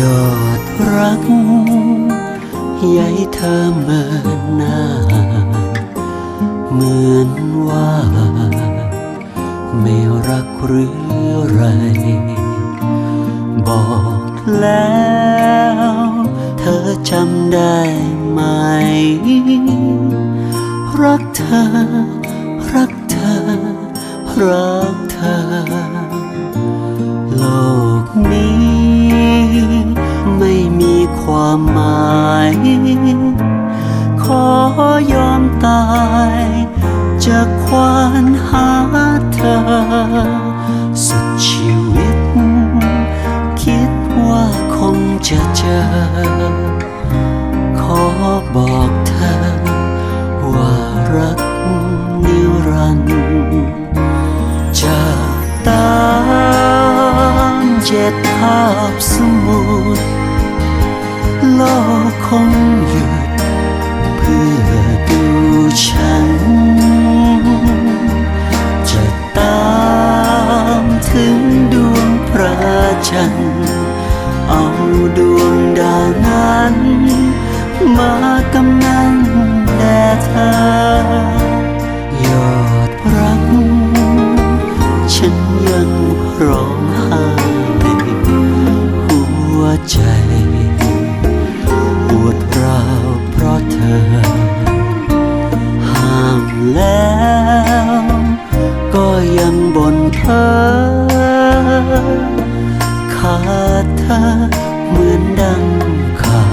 ยอดรักใยเธอเมินนาเหมือนว่า ไม่รักหรือไร บอกแล้ว เธอจำได้ไหม รักเธอ รักเธอ รักเธอ ขอยอมตายจะควานหาเธอ สุดชีวิต คิดว่าคงจะเจอ ขอบอกเธอ ว่ารักนิรันดร์จะตามเจ็ดภาพสมุด โลกคงหยุดเพื่อดูฉัน จะตามถึงดวงพระจันทร์เอาดวงดาวนั้น มากำนันแด่เธอ เธอ ขาดเธอเหมือนดังขาด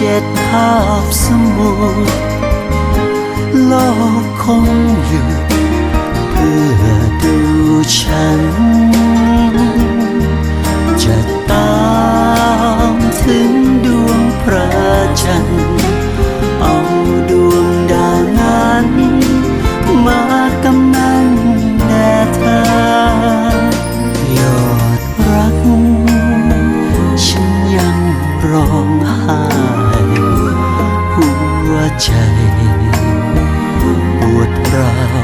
เจ็ดภาพสมุดโลกคงอยู่เพื่อดูฉัน จะตามถึงดวงพระจันทร์ ใจ ปวดร้าว